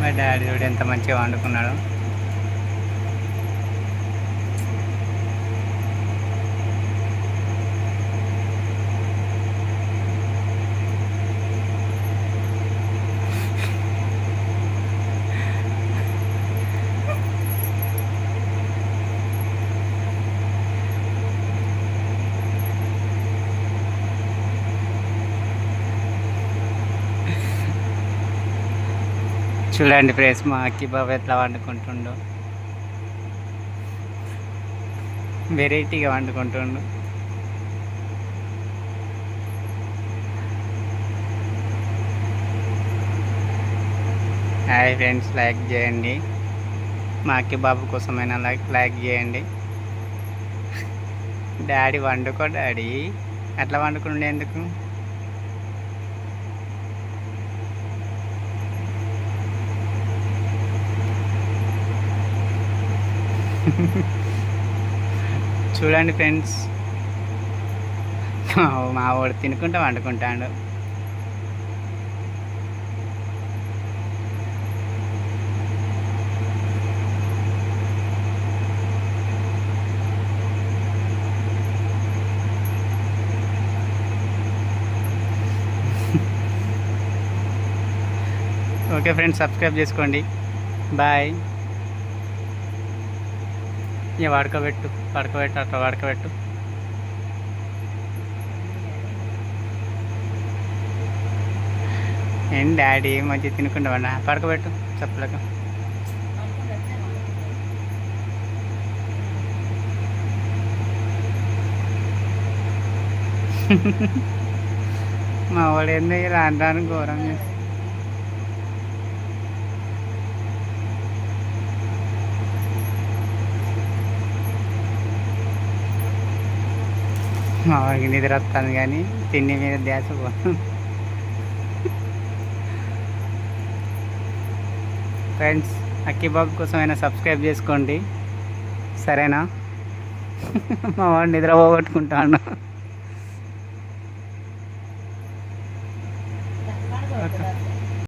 మా డాడీ చూడు ఎంత మంచిగా వండుకున్నాడు. చూడండి ఫ్రెండ్స్ మా అక్కి బాబు ఎట్లా వండుకుంటుండో. వెరైటీగా వండుకుంటుండు. హాయ్ ఫ్రెండ్స్ లైక్ చేయండి. మా అక్కి బాబు కోసమైనా లైక్ లైక్ చేయండి. డాడీ వండుకో డాడీ. అట్లా వండుకుండే ఎందుకు చూడండి ఫ్రెండ్స్. మా వాడు తినుకుంటా వండుకుంటాడు. ఓకే ఫ్రెండ్స్ సబ్స్క్రైబ్ చేసుకోండి. బాయ్. ఇక వాడుకోబెట్టు పడుకోబెట్టు అట్లా పడకబెట్టు ఏం డాడీ మంచిగా తినకుండా వాడినా? పడుకోబెట్టు చెప్పలేక. మా వాడు ఎందుకు రాను రాను ఘోరం చేస్తాను మా నిద్ర వస్తుంది కానీ తిండి మీద ధ్యాస ఫ్రెండ్స్ అక్కిబాబు కోసమైనా సబ్స్క్రైబ్ చేసుకోండి. సరేనా? మా వాడు నిద్ర పోగొట్టుకుంటాను